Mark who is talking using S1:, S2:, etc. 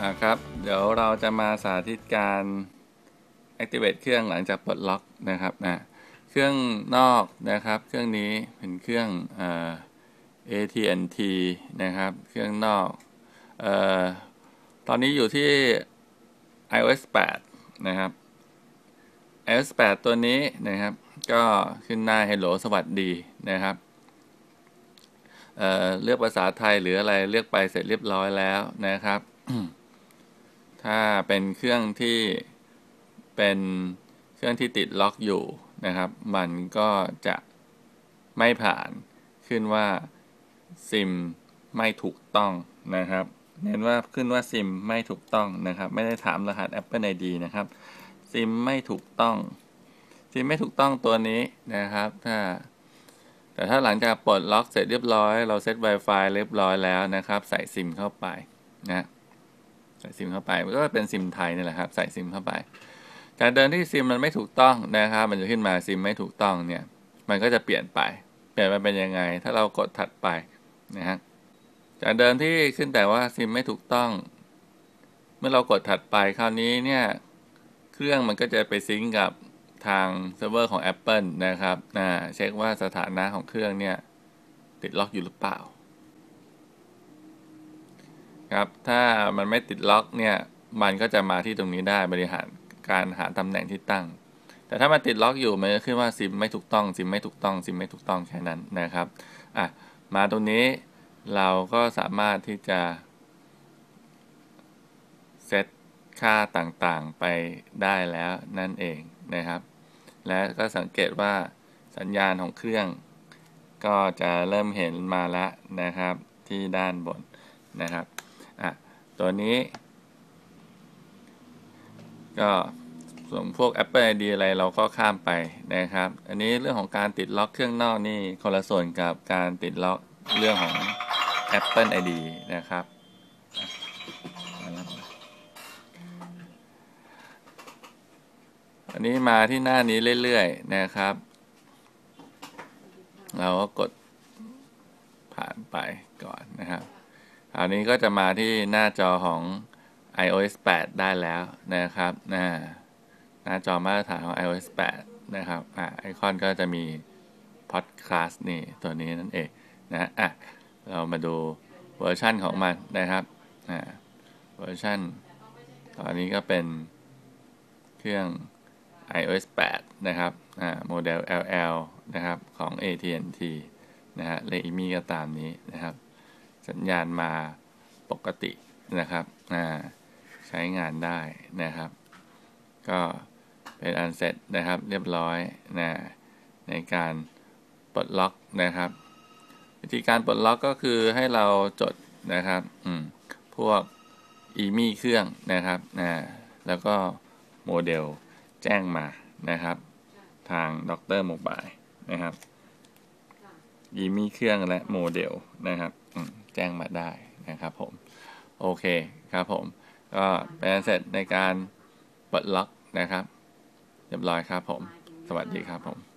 S1: อ่าครับ เดี๋ยวเราจะมาสาธิตการ activate เครื่องหลังจากปลดล็อกนะครับนะเครื่องนอกนะครับ เครื่องนี้เป็นเครื่องเอ่า AT&T นะครับ เครื่องนอกเอ่อตอนนี้อยู่ที่ iOS 8 นะครับ iOS 8 ตัวนี้นะครับ ก็ขึ้นหน้า Hello สวัสดีนะครับเอ่อเลือกภาษาไทยหรืออะไรเลือกไปเสร็จเรียบร้อยแล้วนะครับ ถ้าเป็นเครื่องที่เป็นเครื่องที่ติดล็อกอยู่นะครับ มันก็จะไม่ผ่านขึ้นว่าซิมไม่ถูกต้องนะครับ เน้นว่าขึ้นว่าซิมไม่ถูกต้องนะครับ ไม่ได้ถามรหัส Apple ID นะครับซิมไม่ถูกต้องซิมไม่ถูกต้องตัวนี้นะครับ ถ้า แต่ถ้าหลังจากปลดล็อกเสร็จเรียบร้อย เราเซต Wi-Fi เรียบร้อยแล้วนะครับ ใส่ซิมเข้าไปนะ ส่ซิมเข้าไปก็เป็นซิมไทยนี่แหละครับ ใส่ซิมเข้าไป จากเดิมที่ซิมมันไม่ถูกต้องนะครับ มันจะขึ้นมาซิมไม่ถูกต้องเนี่ย มันก็จะเปลี่ยนไป เปลี่ยนไปเป็นยังไง ถ้าเรากดถัดไปนะฮะ จากเดิมที่ขึ้นแต่ว่าซิมไม่ถูกต้อง เมื่อเรากดถัดไปคราวนี้เนี่ย เครื่องมันก็จะไปซิงก์กับทางเซิร์ฟเวอร์ของ Apple นะครับนะเช็คว่าสถานะของเครื่องเนี่ยติดล็อกอยู่หรือเปล่า ครับถ้ามันไม่ติดล็อกเนี่ยมันก็จะมาที่ตรงนี้ได้บริหารการหาตำแหน่งที่ตั้ง แต่ถ้ามันติดล็อกอยู่มันจะขึ้นว่าซิมไม่ถูกต้องซิมไม่ถูกต้องซิมไม่ถูกต้องแค่นั้นนะครับอะมาตรงนี้เราก็สามารถที่จะเซตค่าต่างๆไปได้แล้วนั่นเองนะครับ และก็สังเกตว่าสัญญาณของเครื่อง ก็จะเริ่มเห็นมาแล้วนะครับที่ด้านบนนะครับ ตัวนี้ ก็ส่วนพวก Apple ID อะไรเราก็ข้ามไปนะครับ อันนี้เรื่องของการติดล็อกเครื่องนอกนี่คนละส่วนกับการติดล็อกเรื่องของ Apple ID นะครับอันนี้มาที่หน้านี้เรื่อยๆนะครับ เราก็กดผ่านไปก่อนนะครับ คราวนี้ก็จะมาที่หน้าจอของ iOS 8 ได้แล้วนะครับหน้าหน้าจอมาตรฐานของ iOS 8 นะครับอ่าไอคอนก็จะมี Podcast นี่ ตัวนี้นั่นเองนะอะเรามาดูเวอร์ชั่นของมันนะครับอ่าเวอร์ชันตอนนี้ก็เป็นเครื่อง iOS 8 นะครับอ่าโมเดล LL นะครับ ของ AT&T นะฮะเลอีมีก็ตามนี้นะครับ สัญญาณมาปกตินะครับใช้งานได้นะครับ ก็เป็นอันเสร็จนะครับเรียบร้อยนะในการปลดล็อกนะครับ วิธีการปลดล็อกก็คือให้เราจดนะครับพวกอีมี่เครื่องนะครับนะแล้วก็โมเดลแจ้งมานะครับ ทางด็อกเตอรโมบายนะครับอีมี่เครื่องและโมเดลนะครับ แจ้งมาได้นะครับผม โอเคครับผม ก็เป็นเสร็จในการปลดล็อกนะครับ เรียบร้อยครับผม สวัสดีครับผม